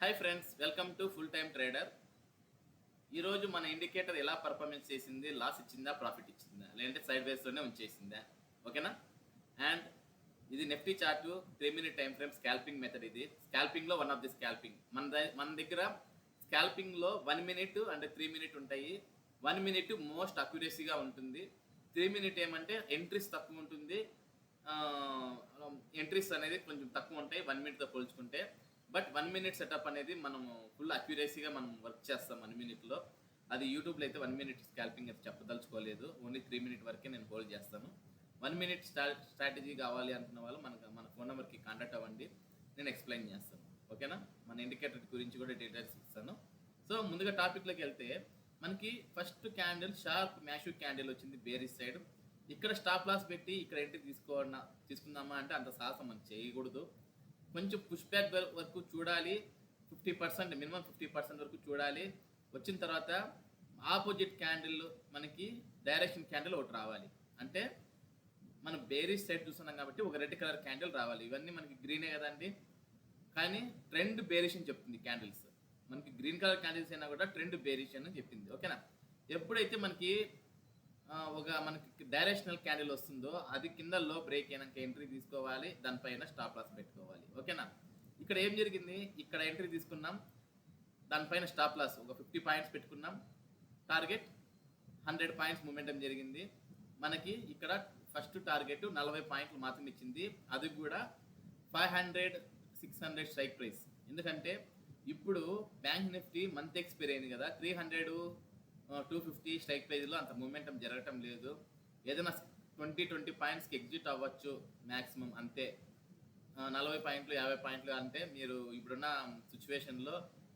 Hi friends welcome to full time trader ఈరోజు మన indicator ఎలా పర్ఫార్మెన్స్ చేసింది లాస్ ఇచ్చిందా ప్రాఫిట్ ఇచ్చిందా లేదంటే సైడ్ వేస్తోనే ఉంచేసిందా ఓకేనా అండ్ ఇది Nifty chart three minute time frame scalping method ఇది. స్కాల్పింగ్లో వన్ ఆఫ్ ది స్కాల్పింగ్ మన మన దగ్గర స్కాల్పింగ్లో one minute and three minute ఉంటాయి. వన్ మినిట్ మోస్ట్ అక్యురసీగా ఉంటుంది. త్రీ మినిట్ ఏమంటే ఎంట్రీస్ తక్కువ ఉంటుంది. ఎంట్రీస్ అనేది కొంచెం తక్కువ ఉంటాయి. వన్ మినిట్తో పోల్చుకుంటే బట్ వన్ మినిట్ సెటప్ అనేది మనము ఫుల్ అక్యురసీగా మనం వర్క్ చేస్తాం వన్ మినిట్లో. అది యూట్యూబ్లో అయితే వన్ మినిట్ స్కాల్పింగ్ అయితే చెప్పదలుచుకోలేదు. ఓన్లీ త్రీ మినిట్ వరకే నేను హోల్డ్ చేస్తాను. వన్ మినిట్ స్టా స్ట్రాటజీ కావాలి అనుకున్న వాళ్ళు మనకు మన ఫోన్ నెంబర్కి కాంటాక్ట్ అవ్వండి. నేను ఎక్స్ప్లెయిన్ చేస్తాను. ఓకేనా? మన ఇండికేటర్ గురించి కూడా డీటెయిల్స్ ఇస్తాను. సో ముందుగా టాపిక్లోకి వెళ్తే మనకి ఫస్ట్ క్యాండిల్ షార్ప్ మ్యాషూ క్యాండిల్ వచ్చింది బేరీస్ సైడ్. ఇక్కడ స్టాప్ లాస్ పెట్టి ఇక్కడ ఎంట్రీ తీసుకోవడం తీసుకుందామా అంటే అంత సాహసం మనం చేయకూడదు. కొంచెం పుష్ బ్యాక్ వరకు చూడాలి. Fifty percent minimum fifty percent వరకు చూడాలి. వచ్చిన తర్వాత ఆపోజిట్ క్యాండిల్ మనకి డైరెక్షన్ క్యాండిల్ ఒకటి రావాలి. అంటే మనం బేరీస్ సైడ్ చూస్తున్నాం కాబట్టి ఒక రెడ్ కలర్ క్యాండిల్ రావాలి. ఇవన్నీ మనకి గ్రీనే కదండి. కానీ ట్రెండ్ బేరిష్ అని చెప్తుంది క్యాండిల్స్ మనకి గ్రీన్ కలర్ క్యాండిల్స్ అయినా కూడా ట్రెండ్ బేరిష్ అని చెప్పింది. ఓకేనా? ఎప్పుడైతే మనకి ఒక మనకి డైరెక్షనల్ క్యాండిల్ వస్తుందో అది కింద లో బ్రేక్ అయినాక ఎంట్రీ తీసుకోవాలి దానిపైన స్టాప్ లాస్ పెట్టుకోవాలి. ఓకేనా? ఇక్కడ ఏం జరిగింది? ఇక్కడ ఎంట్రీ తీసుకున్నాం దానిపైన స్టాప్ లాస్ ఒక ఫిఫ్టీ పాయింట్స్ పెట్టుకున్నాం. టార్గెట్ హండ్రెడ్ పాయింట్స్ మూమెంటం జరిగింది. మనకి ఇక్కడ ఫస్ట్ టార్గెట్ నలభై పాయింట్లు మాత్రం ఇచ్చింది. అది కూడా five hundred six hundred strike price ఎందుకంటే ఇప్పుడు బ్యాంక్ నిఫ్టీ మంత్ ఎక్స్పైర్ అయింది కదా three hundred two fifty strike ప్రైజ్లో అంత మూమెంటం జరగటం లేదు. ఏదైనా ట్వంటీ ట్వంటీ పాయింట్స్కి ఎగ్జిట్ అవ్వచ్చు మ్యాక్సిమం అంతే. నలభై పాయింట్లు యాభై పాయింట్లు అంటే మీరు ఇప్పుడున్న సిచ్యువేషన్లో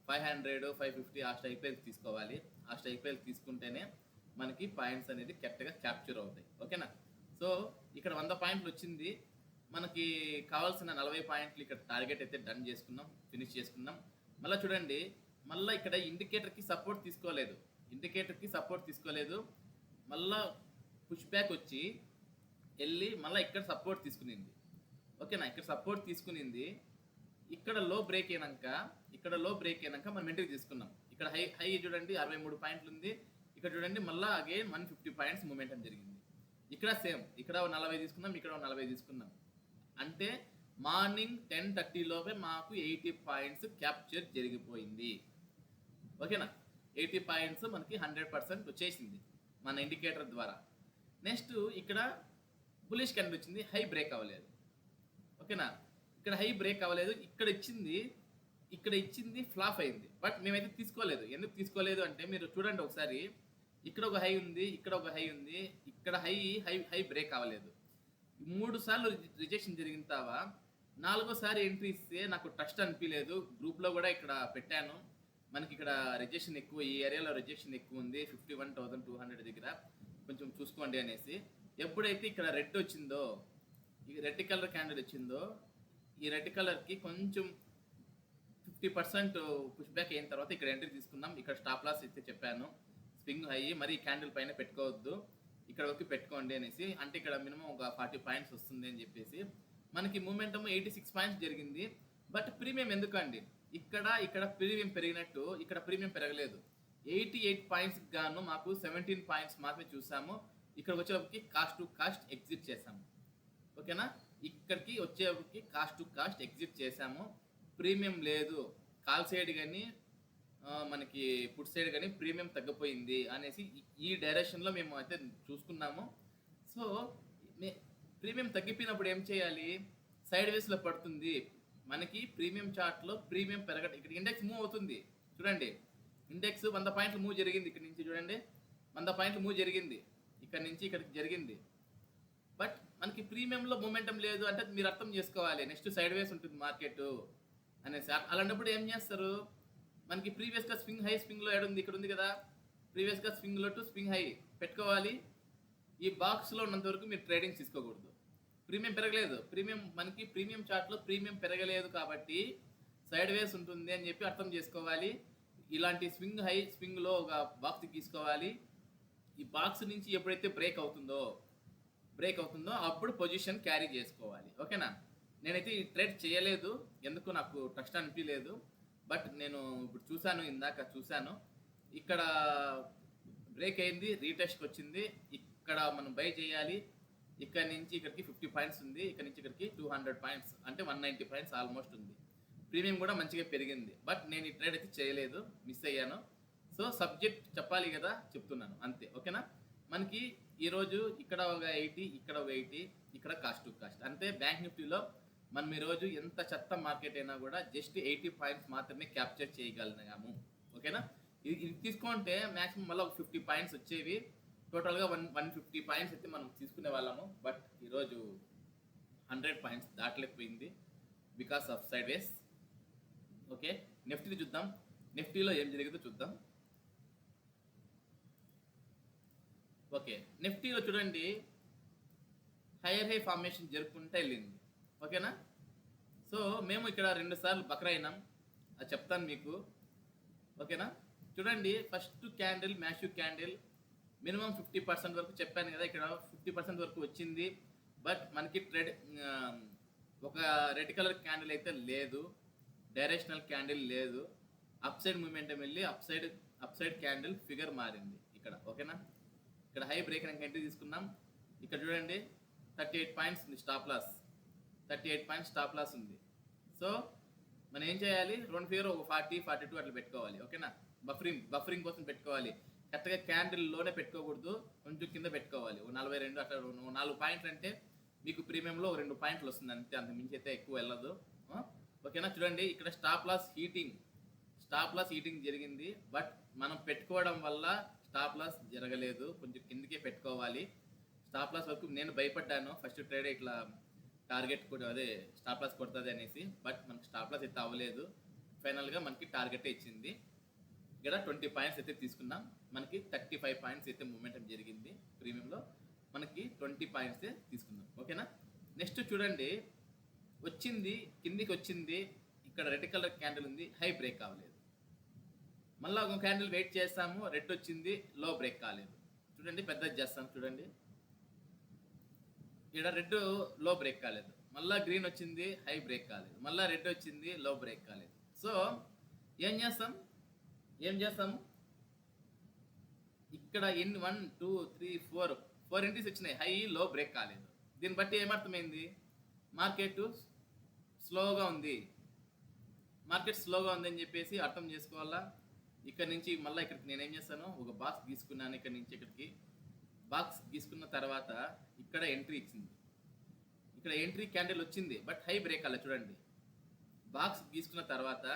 ఫైవ్ హండ్రెడ్ ఫైవ్ ఫిఫ్టీ ఆ స్ట్రైక్ ప్రైజ్ తీసుకోవాలి. ఆ స్ట్రైక్ ప్రైజ్ తీసుకుంటేనే మనకి పాయింట్స్ అనేది కరెక్ట్గా క్యాప్చర్ అవుతాయి. ఓకేనా? సో ఇక్కడ వంద పాయింట్లు వచ్చింది. మనకి కావాల్సిన నలభై పాయింట్లు ఇక్కడ టార్గెట్ అయితే డన్ చేసుకున్నాం ఫినిష్ చేసుకున్నాం. మళ్ళీ చూడండి మళ్ళీ ఇక్కడ ఇండికేటర్కి సపోర్ట్ తీసుకోలేదు. ఇండికేటర్కి సపోర్ట్ తీసుకోలేదు. మళ్ళా పుష్ బ్యాక్ వచ్చి వెళ్ళి మళ్ళీ ఇక్కడ సపోర్ట్ తీసుకునింది. ఓకేనా ఇక్కడ సపోర్ట్ తీసుకునింది. ఇక్కడ లో బ్రేక్ అయినాక ఇక్కడ లో బ్రేక్ అయినాక మనం ఎంట్రీ తీసుకున్నాం. ఇక్కడ హై హై చూడండి అరవై మూడు పాయింట్లు ఉంది. ఇక్కడ చూడండి మళ్ళీ again one fifty points momentum జరిగింది. ఇక్కడ సేమ్ ఇక్కడ నలభై తీసుకున్నాం ఇక్కడ నలభై తీసుకున్నాం. అంటే మార్నింగ్ టెన్ థర్టీ లోపే మాకు ఎయిటీ పాయింట్స్ క్యాప్చర్ జరిగిపోయింది. ఓకేనా ఎయిటీ పాయింట్స్ మనకి హండ్రెడ్ పర్సెంట్ వచ్చేసింది మన ఇండికేటర్ ద్వారా. నెక్స్ట్ ఇక్కడ బులిష్ కనిపించింది హై బ్రేక్ అవ్వలేదు. ఓకేనా? ఇక్కడ హై బ్రేక్ అవ్వలేదు ఇక్కడ ఇచ్చింది ఇక్కడ ఇచ్చింది ఫ్లాప్ అయింది. బట్ మేమైతే తీసుకోలేదు. ఎందుకు తీసుకోలేదు అంటే మీరు చూడండి ఒకసారి. ఇక్కడ ఒక హై ఉంది ఇక్కడ ఒక హై ఉంది ఇక్కడ హై హై హై బ్రేక్ అవ్వలేదు. మూడు సార్లు రిజెక్షన్ జరిగిన తావా? నాలుగోసారి ఎంట్రీ ఇస్తే నాకు ట్రస్ట్ అనిపించలేదు గ్రూప్లో కూడా ఇక్కడ పెట్టాను. మనకి ఇక్కడ రిజెక్షన్ ఎక్కువ ఈ ఏరియాలో రిజెక్షన్ ఎక్కువ ఉంది. Fifty one thousand two hundred దగ్గర కొంచెం చూసుకోండి అనేసి. ఎప్పుడైతే ఇక్కడ రెడ్ వచ్చిందో ఈ రెడ్ కలర్ క్యాండిల్ వచ్చిందో ఈ రెడ్ కలర్కి కొంచెం ఫిఫ్టీ పర్సెంట్ పుష్ బ్యాక్ అయిన తర్వాత ఇక్కడ ఎంట్రీ తీసుకుందాం. ఇక్కడ స్టాప్ లాస్ అయితే చెప్పాను. స్వింగ్ అయ్యి మరి క్యాండిల్ పైన పెట్టుకోవద్దు. ఇక్కడ వరకు పెట్టుకోండి అనేసి. అంటే ఇక్కడ మినిమం ఒక ఫార్టీ పాయింట్స్ వస్తుంది అని చెప్పేసి. మనకి మూమెంటమ్ ఎయిటీ సిక్స్ పాయింట్స్ జరిగింది. బట్ ప్రీమియం ఎందుకండి? ఇక్కడ ఇక్కడ ప్రీమియం పెరిగినట్టు ఇక్కడ ప్రీమియం పెరగలేదు. ఎయిటీ ఎయిట్ పాయింట్స్ గాను మాకు సెవెంటీన్ పాయింట్స్ మాత్రమే చూసాము. ఇక్కడ వచ్చేటప్పటికి కాస్ట్ టు కాస్ట్ ఎగ్జిట్ చేసాము ఓకేనా? ఇక్కడికి వచ్చేటప్పటికి కాస్ట్ టు కాస్ట్ ఎగ్జిట్ చేసాము ప్రీమియం లేదు. కాల్ సైడ్ కానీ మనకి ఫుడ్ సైడ్ కానీ ప్రీమియం తగ్గిపోయింది అనేసి ఈ- డైరెక్షన్లో మేము అయితే చూసుకున్నాము. సో మే- ప్రీమియం తగ్గిపోయినప్పుడు ఏం చేయాలి? సైడ్ వేస్లో పడుతుంది. మనకి ప్రీమియం చార్ట్లో ప్రీమియం పెరగట ఇక్కడ ఇండెక్స్ మూవ్ అవుతుంది. చూడండి. ఇండెక్స్ వంద పాయింట్లు మూవ్ జరిగింది ఇక్కడ నుంచి చూడండి. వంద పాయింట్లు మూవ్ జరిగింది. ఇక్కడ నుంచి ఇక్కడికి జరిగింది. బట్ మనకి ప్రీమియంలో మూమెంటం లేదు అంటే మీరు అర్థం చేసుకోవాలి. నెక్స్ట్ సైడ్ వేస్ ఉంటుంది మార్కెట్ అనేసి. అలాంటప్పుడు ఏం చేస్తారు? మనకి ప్రీవియస్గా స్వింగ్ హై స్వింగ్లో ఉంది. ఇక్కడ ఉంది కదా. ప్రీవియస్గా స్వింగ్లో టు స్వింగ్ హై పెట్టుకోవాలి. ఈ బాక్స్లో ఉన్నంత వరకు మీరు ట్రేడింగ్ తీసుకోకూడదు ప్రీమియం పెరగలేదు. ప్రీమియం మనకి ప్రీమియం చార్ట్లో ప్రీమియం పెరగలేదు కాబట్టి సైడ్ వేస్ ఉంటుంది అని చెప్పి అర్థం చేసుకోవాలి. ఇలాంటి స్వింగ్ హై స్వింగ్లో ఒక బాక్స్ తీసుకోవాలి. ఈ బాక్స్ నుంచి ఎప్పుడైతే బ్రేక్ అవుతుందో బ్రేక్ అవుతుందో అప్పుడు పొజిషన్ క్యారీ చేసుకోవాలి. ఓకేనా? నేనైతే ఈ ట్రేడ్ చేయలేదు. ఎందుకు నాకు ట్రస్ట్ అనిపించలేదు బట్ నేను ఇప్పుడు చూశాను ఇందాక చూశాను. ఇక్కడ బ్రేక్ అయింది రీటెస్ట్కి వచ్చింది ఇక్కడ మనం బై చేయాలి. ఇక్కడ నుంచి ఇక్కడికి ఫిఫ్టీ పాయింట్స్ ఉంది ఇక్కడ నుంచి ఇక్కడికి టూ హండ్రెడ్ పాయింట్స్. అంటే వన్ నైంటీ పాయింట్స్ ఆల్మోస్ట్ ఉంది. ప్రీమియం కూడా మంచిగా పెరిగింది. బట్ నేను ఈ ట్రేడ్ అయితే చేయలేదు మిస్ అయ్యాను. సో సబ్జెక్ట్ చెప్పాలి కదా చెప్తున్నాను అంతే. ఓకేనా? మనకి ఈరోజు ఇక్కడ ఒక ఎయిటీ ఇక్కడ ఒక ఎయిటీ ఇక్కడ కాస్ట్ టు కాస్ట్. అంతే బ్యాంక్ నిఫ్టీలో మనం ఈరోజు ఎంత చెత్త మార్కెట్ అయినా కూడా జస్ట్ ఎయిటీ పాయింట్స్ మాత్రమే క్యాప్చర్ చేయగలిగాము. ఓకేనా? ఇది ఇది తీసుకుంటే మ్యాక్సిమం మళ్ళీ ఒక ఫిఫ్టీ పాయింట్స్ వచ్చేవి. టోటల్గా వన్ వన్ ఫిఫ్టీ పాయింట్స్ అయితే మనం తీసుకునే వాళ్ళము. బట్ ఈరోజు హండ్రెడ్ పాయింట్స్ దాటలేకపోయింది because of sideways. Okay నిఫ్టీని చూద్దాం. నిఫ్టీలో ఏం జరిగిందో చూద్దాం. ఓకే నిఫ్టీలో చూడండి. హైయర్ హై ఫార్మేషన్ జరుపుకుంటూ వెళ్ళింది. ఓకేనా? సో మేము ఇక్కడ రెండు సార్లు బక్రైనాం అయినాం. అది చెప్తాను మీకు. ఓకేనా? చూడండి ఫస్ట్ క్యాండిల్ మ్యాష్యూ క్యాండిల్. మినిమం ఫిఫ్టీ పర్సెంట్ వరకు చెప్పాను కదా ఇక్కడ ఫిఫ్టీ పర్సెంట్ వరకు వచ్చింది. బట్ మనకి రెడ్ ఒక రెడ్ కలర్ క్యాండిల్ అయితే లేదు. డైరెక్షనల్ క్యాండిల్ లేదు. అప్ సైడ్ మూమెంటం వెళ్ళి up side up side candle figure మారింది ఇక్కడ ఓకేనా? ఇక్కడ హై బ్రేక్ ర్యాంక్ ఎంట్రీ తీసుకున్నాం. ఇక్కడ చూడండి థర్టీ ఎయిట్ పాయింట్స్ ఉంది stop loss. Thirty eight points stop loss ఉంది. సో మనం ఏం చేయాలి? రెండు ఫిగర్ ఒక ఫార్టీ ఫార్టీ టూ అట్లా పెట్టుకోవాలి ఓకేనా? బఫరింగ్ బఫరింగ్ కోసం పెట్టుకోవాలి. కరెక్ట్గా క్యాండిల్లోనే పెట్టుకోకూడదు. కొంచెం కింద పెట్టుకోవాలి. ఓ నలభై రెండు అట్లా నాలుగు పాయింట్లు అంటే మీకు ప్రీమియంలో రెండు పాయింట్లు వస్తుంది అంతే. అంత మించి అయితే ఎక్కువ వెళ్ళదు. ఓకేనా? చూడండి ఇక్కడ stop loss hitting stop loss hitting జరిగింది. బట్ మనం పెట్టుకోవడం వల్ల స్టాప్ లాస్ జరగలేదు. కొంచెం కిందకే పెట్టుకోవాలి. స్టాప్ లాస్ వరకు నేను భయపడ్డాను. ఫస్ట్ ట్రేడ్ ఇట్లా టార్గెట్ కూడా అదే స్టాప్ లాస్ కొడుతుంది అనేసి. బట్ మనకి స్టాప్ లాస్ అయితే అవ్వలేదు. ఫైనల్గా మనకి టార్గెట్ ఇచ్చింది. ఇక్కడ ట్వంటీ పాయింట్స్ అయితే తీసుకున్నాం. మనకి థర్టీ ఫైవ్ పాయింట్స్ అయితే మూమెంటం జరిగింది ప్రీమియంలో మనకి ట్వంటీ పాయింట్స్ తీసుకుందాం. ఓకేనా? నెక్స్ట్ చూడండి. వచ్చింది కిందికి వచ్చింది ఇక్కడ రెడ్ కలర్ క్యాండిల్ ఉంది హై బ్రేక్ కావలేదు. మళ్ళీ ఒక క్యాండిల్ వెయిట్ చేస్తాము రెడ్ వచ్చింది లో బ్రేక్ కాలేదు. చూడండి పెద్దది చేస్తాం చూడండి. ఇక్కడ రెడ్లో బ్రేక్ కాలేదు. మళ్ళీ గ్రీన్ వచ్చింది హై బ్రేక్ కాలేదు. మళ్ళీ రెడ్ వచ్చింది లో బ్రేక్ కాలేదు. సో ఏం చేస్తాం? ఏం చేస్తాము? ఇక్కడ ఎన్ని one two three four four entries వచ్చినాయి. హై లో బ్రేక్ కాలేదు. దీన్ని బట్టి ఏమర్థమైంది? మార్కెట్ స్లోగా ఉంది. మార్కెట్ స్లోగా ఉందని చెప్పేసి అర్థం చేసుకోవాలా? ఇక్కడ నుంచి మళ్ళీ ఇక్కడికి నేను ఏం చేస్తాను? ఒక బాక్స్ గీసుకున్నాను ఇక్కడ నుంచి ఇక్కడికి. బాక్స్ గీసుకున్న తర్వాత ఇక్కడ ఎంట్రీ ఇచ్చింది. ఇక్కడ ఎంట్రీ క్యాండిల్ వచ్చింది బట్ హై బ్రేక్ అలా చూడండి. బాక్స్ గీసుకున్న తర్వాత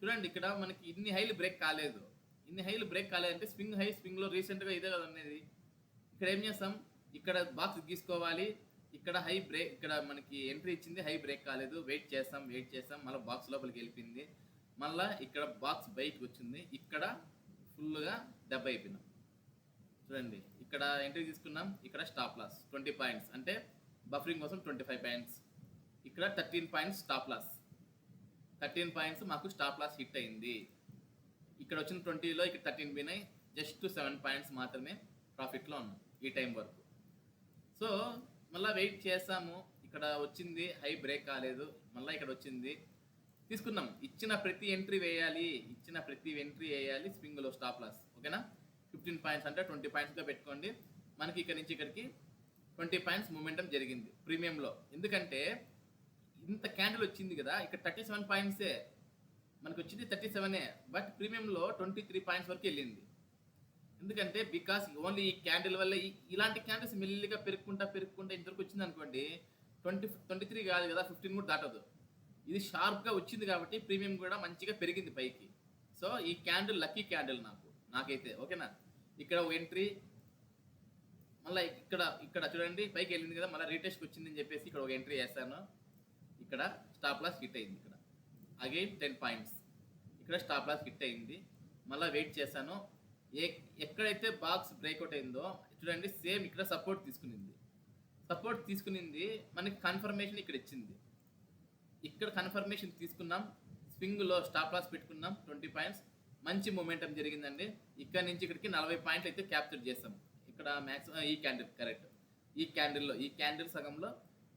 చూడండి ఇక్కడ మనకి ఇన్ని హైలు బ్రేక్ కాలేదు. ఇన్ని హైలు బ్రేక్ కాలేదంటే స్వింగ్ హై స్వింగ్లో రీసెంట్గా ఇదే కదా అనేది ఇక్కడ ఏం చేస్తాం? ఇక్కడ బాక్స్ గీసుకోవాలి. ఇక్కడ హై బ్రేక్ ఇక్కడ మనకి ఎంట్రీ ఇచ్చింది హై బ్రేక్ కాలేదు. వెయిట్ చేస్తాం వెయిట్ చేస్తాం. మళ్ళీ బాక్స్ లోపలికి వెళ్ళిపోయింది. మళ్ళీ ఇక్కడ బాక్స్ బయటకు వచ్చింది. ఇక్కడ ఫుల్గా దెబ్బ అయిపోయినాం. చూడండి ఇక్కడ ఎంట్రీ తీసుకున్నాం. ఇక్కడ స్టాప్ లాస్ ట్వంటీ పాయింట్స్ అంటే బఫరింగ్ కోసం ట్వంటీ ఫైవ్ పాయింట్స్ ఇక్కడ thirteen points stop loss thirteen points మాకు స్టాప్ లాస్ హిట్ అయింది. ఇక్కడ వచ్చిన ట్వంటీలో ఇక్కడ థర్టీన్ పోయినాయి. జస్ట్ సెవెన్ పాయింట్స్ మాత్రమే ప్రాఫిట్లో ఉన్నాం ఈ టైం వరకు. సో మళ్ళీ వెయిట్ చేసాము. ఇక్కడ వచ్చింది హై బ్రేక్ కాలేదు. మళ్ళీ ఇక్కడ వచ్చింది. తీసుకున్నాం. ఇచ్చిన ప్రతి ఎంట్రీ వేయాలి. ఇచ్చిన ప్రతి ఎంట్రీ వేయాలి. స్ప్రింగ్లో స్టాప్ లాస్ ఓకేనా? ఫిఫ్టీన్ పాయింట్స్ అంటే ట్వంటీ పాయింట్స్గా పెట్టుకోండి. మనకి ఇక్కడ నుంచి ఇక్కడికి ట్వంటీ పాయింట్స్ మూమెంటం జరిగింది. ప్రీమియంలో ఎందుకంటే ఇంత క్యాండిల్ వచ్చింది కదా ఇక్కడ థర్టీ సెవెన్ పాయింట్సే మనకు వచ్చింది థర్టీ సెవెనే బట్ ప్రీమియంలో ట్వంటీ త్రీ పాయింట్స్ వరకు వెళ్ళింది. ఎందుకంటే బికాస్ ఓన్లీ ఈ క్యాండిల్ వల్ల ఈ- ఇలాంటి క్యాండిల్స్ మెల్లిగా పెరుక్కుంటా పెరుక్కుంటా ఇంతవరకు వచ్చింది అనుకోండి ట్వంటీ ట్వంటీ త్రీ కాదు కదా ఫిఫ్టీన్ కూడా దాటదు. ఇది షార్ప్గా వచ్చింది కాబట్టి ప్రీమియం కూడా మంచిగా పెరిగింది పైకి. సో ఈ క్యాండిల్ లక్కీ క్యాండిల్ నాకు నాకైతే ఓకేనా? ఇక్కడ ఒక ఎంట్రీ మళ్ళీ ఇక్కడ ఇక్కడ చూడండి పైకి వెళ్ళింది కదా మళ్ళీ రీటెస్ట్కి వచ్చిందని చెప్పేసి ఇక్కడ ఒక ఎంట్రీ వేస్తాను ఇక్కడ స్టాప్ లాస్ హిట్ అయింది ఇక్కడ. అగైన్ టెన్ పాయింట్స్ ఇక్కడ స్టాప్ లాస్ హిట్ అయింది. మళ్ళీ వెయిట్ చేశాను. ఏ ఎక్కడైతే బాక్స్ బ్రేక్అవుట్ అయిందో చూడండి సేమ్ ఇక్కడ సపోర్ట్ తీసుకునింది. సపోర్ట్ తీసుకునింది మనకి కన్ఫర్మేషన్ ఇక్కడ ఇచ్చింది. ఇక్కడ కన్ఫర్మేషన్ తీసుకున్నాం. స్వింగ్లో స్టాప్ లాస్ పెట్టుకున్నాం ట్వంటీ పాయింట్స్ మంచి మూమెంటం జరిగిందండి. ఇక్కడ నుంచి ఇక్కడికి నలభై పాయింట్లు అయితే క్యాప్చర్ చేస్తాం ఇక్కడ మ్యాక్సిమం ఈ క్యాండిల్ కరెక్ట్ ఈ క్యాండిల్లో ఈ క్యాండిల్ సగంలో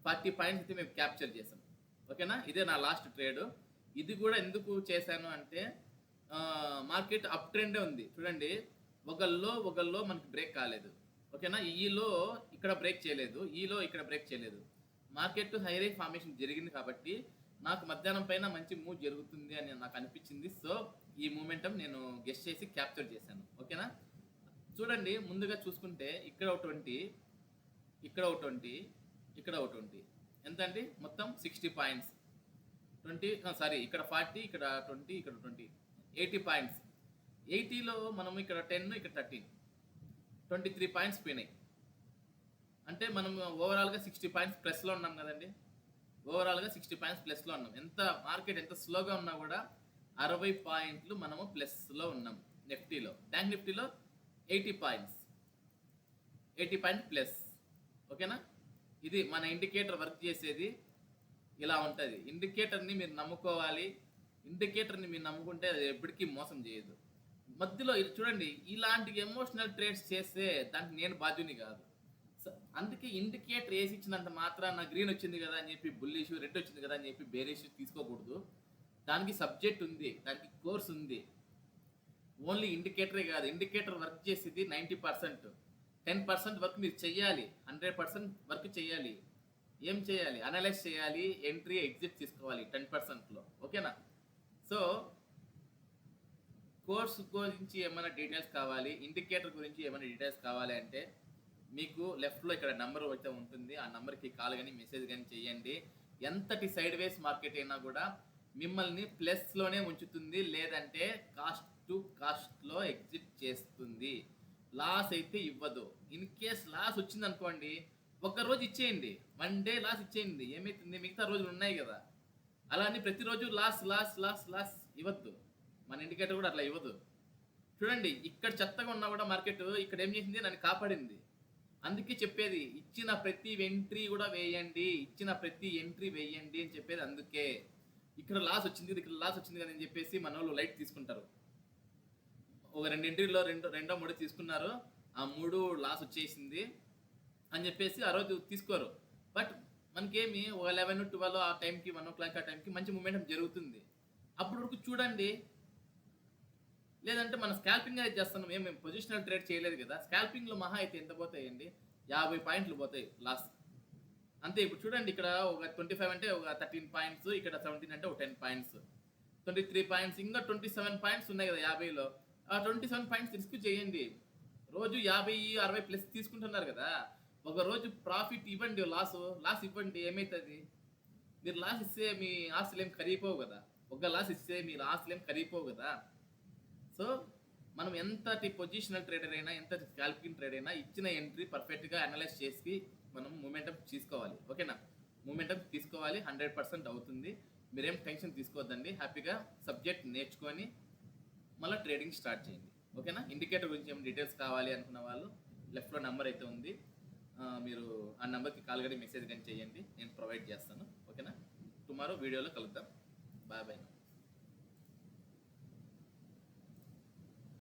ఫార్టీ పాయింట్స్ అయితే మేము క్యాప్చర్ చేసాం ఓకేనా ఇదే నా లాస్ట్ ట్రేడ్ ఇది కూడా ఎందుకు చేశాను అంటే మార్కెట్ అప్ ట్రెండే ఉంది. చూడండి ఒకల్లో ఒకల్లో మనకి బ్రేక్ కాలేదు. ఓకేనా? ఈలో ఇక్కడ బ్రేక్ చేయలేదు ఈలో ఇక్కడ బ్రేక్ చేయలేదు. మార్కెట్ హైరే ఫార్మేషన్ జరిగింది కాబట్టి నాకు మధ్యాహ్నం పైన మంచి మూవ్ జరుగుతుంది అని నాకు అనిపించింది. సో ఈ మూమెంటం నేను గెస్ట్ చేసి క్యాప్చర్ చేశాను. ఓకేనా? చూడండి ముందుగా చూసుకుంటే ఇక్కడ ఒక ట్వంటీ ఇక్కడ ఒక ట్వంటీ ఇక్కడ ఒక ట్వంటీ. ఎంత అండి మొత్తం సిక్స్టీ పాయింట్స్. ట్వంటీ సారీ ఇక్కడ ఫార్టీ ఇక్కడ ట్వంటీ ఇక్కడ ట్వంటీ. Eighty points. ఎయిటీలో మనం ఇక్కడ టెన్ ఇక్కడ థర్టీన్. ట్వంటీ త్రీ పాయింట్స్ పోయినాయి. అంటే మనం ఓవరాల్గా సిక్స్టీ పాయింట్స్ ప్లస్లో ఉన్నాం కదండి. ఓవరాల్గా సిక్స్టీ పాయింట్స్ ప్లస్లో ఉన్నాం. ఎంత మార్కెట్ ఎంత స్లోగా ఉన్నా కూడా అరవై పాయింట్లు మనము ప్లస్లో ఉన్నాం నిఫ్టీలో. బ్యాంక్ నిఫ్టీలో eighty points. Eighty point plus. ఓకేనా? ఇది మన ఇండికేటర్ వర్క్ చేసేది ఇలా ఉంటుంది. ఇండికేటర్ని మీరు నమ్ముకోవాలి. ఇండికేటర్ని మీరు నమ్ముకుంటే అది ఎప్పటికీ మోసం చేయదు. మధ్యలో ఇది చూడండి ఇలాంటి ఎమోషనల్ ట్రేడ్స్ చేస్తే దానికి నేను బాధ్యుని కాదు. అందుకే ఇండికేటర్ వేసి ఇచ్చినంత నా గ్రీన్ వచ్చింది కదా అని చెప్పి బుల్లిష్ రెడ్ వచ్చింది కదా అని చెప్పి బేరిష్ తీసుకోకూడదు. దానికి సబ్జెక్ట్ ఉంది దానికి కోర్స్ ఉంది. ఓన్లీ ఇండికేటరే కాదు. ఇండికేటర్ వర్క్ చేసేది ninety percent ten percent work మీరు చెయ్యాలి. హండ్రెడ్ పర్సెంట్ వర్క్ చేయాలి ఏం చేయాలి? అనలైజ్ చేయాలి ఎంట్రీ ఎగ్జిట్ తీసుకోవాలి టెన్ పర్సెంట్లో ఓకేనా? సో కోర్స్ గురించి ఏమైనా డీటెయిల్స్ కావాలి ఇండికేటర్ గురించి ఏమైనా డీటెయిల్స్ కావాలి అంటే మీకు లెఫ్ట్లో ఇక్కడ నెంబర్ అయితే ఉంటుంది. ఆ నెంబర్కి కాల్ కానీ మెసేజ్ కానీ చేయండి. ఎంతటి సైడ్ వేస్ మార్కెట్ అయినా కూడా మిమ్మల్ని ప్లస్లోనే ఉంచుతుంది లేదంటే కాస్ట్ టు కాస్ట్లో ఎగ్జిట్ చేస్తుంది. లాస్ అయితే ఇవ్వదు. ఇన్ కేస్ లాస్ వచ్చింది ఒక్కరోజు రోజు ఇచ్చేయండి. వన్ డే లాస్ ఇచ్చేయండి. ఏమైతుంది? మిగతా రోజులు ఉన్నాయి కదా. అలా అని ప్రతిరోజు లాస్ లాస్ లాస్ లాస్ ఇవ్వద్దు. మన ఇండికేటర్ కూడా అట్లా ఇవ్వదు. చూడండి ఇక్కడ చెత్తగా ఉన్నా కూడా మార్కెట్ ఇక్కడ ఏం చేసింది? నన్ను కాపాడింది. అందుకే చెప్పేది ఇచ్చిన ప్రతి ఎంట్రీ కూడా వేయండి. ఇచ్చిన ప్రతి ఎంట్రీ వేయండి అని చెప్పేది అందుకే. ఇక్కడ లాస్ వచ్చింది ఇక్కడ లాస్ వచ్చింది కదా అని చెప్పేసి మన వాళ్ళు లైట్ తీసుకుంటారు. ఒక రెండు ఎంట్రీలో రెండు రెండో మూడో తీసుకున్నారు. ఆ మూడు లాస్ వచ్చేసింది. అని చెప్పేసి ఆ రోజు తీసుకోరు. బట్ మనకేమి ఒక లెవెన్ ట్వెల్వ్ ఆ టైంకి వన్ ఓ క్లాక్ ఆ టైంకి మంచి మూమెంటం జరుగుతుంది. అప్పుడు వరకు చూడండి. లేదంటే మనం స్కాల్పింగ్ అయితే చేస్తున్నాం. ఏం మేము పొజిషనల్ ట్రేడ్ చేయలేదు కదా. స్కాల్పింగ్లో మహా అయితే ఎంత పోతాయండి? యాభై పాయింట్లు పోతాయి లాస్ అంతే ఇప్పుడు చూడండి ఇక్కడ ఒక ట్వంటీ ఫైవ్ అంటే ఒక థర్టీన్ పాయింట్స్ ఇక్కడ సెవెంటీన్ అంటే ఒక ten points twenty three points ఇంకా ట్వంటీ సెవెన్ పాయింట్స్ ఉన్నాయి కదా యాభైలో. ఆ ట్వంటీ సెవెన్ పాయింట్స్ రిస్క్ చేయండి. రోజు యాభై అరవై ప్లస్ తీసుకుంటున్నారు కదా. ఒకరోజు ప్రాఫిట్ ఇవ్వండి లాస్ లాస్ ఇవ్వండి ఏమవుతుంది మీరు లాస్ ఇస్తే మీ ఆస్తులు ఏం కరిగిపోవు కదా. ఒక లాస్ ఇస్తే మీరు ఆస్తులు ఏం కరిగిపోవు కదా. సో మనం ఎంతటి పొజిషనల్ ట్రేడర్ అయినా ఎంత క్యాల్కులింగ్ ట్రేడ్ అయినా ఇచ్చిన ఎంట్రీ పర్ఫెక్ట్గా అనలైజ్ చేసి మనం మూమెంటం తీసుకోవాలి. ఓకేనా మూమెంటం తీసుకోవాలి హండ్రెడ్ పర్సెంట్ అవుతుంది. మీరేం టెన్షన్ తీసుకోవద్దండి. హ్యాపీగా సబ్జెక్ట్ నేర్చుకొని మళ్ళీ ట్రేడింగ్ స్టార్ట్ చేయండి. ఓకేనా ఇండికేటర్ గురించి ఏమైనా డీటెయిల్స్ కావాలి అనుకున్న వాళ్ళు లెఫ్ట్లో నెంబర్ అయితే ఉంది. మీరు ఆ నెంబర్కి కాల్ కానీ మెసేజ్ కానీ చేయండి. నేను ప్రొవైడ్ చేస్తాను. ఓకేనా టుమారో వీడియోలో కలుద్దాం. Bye bye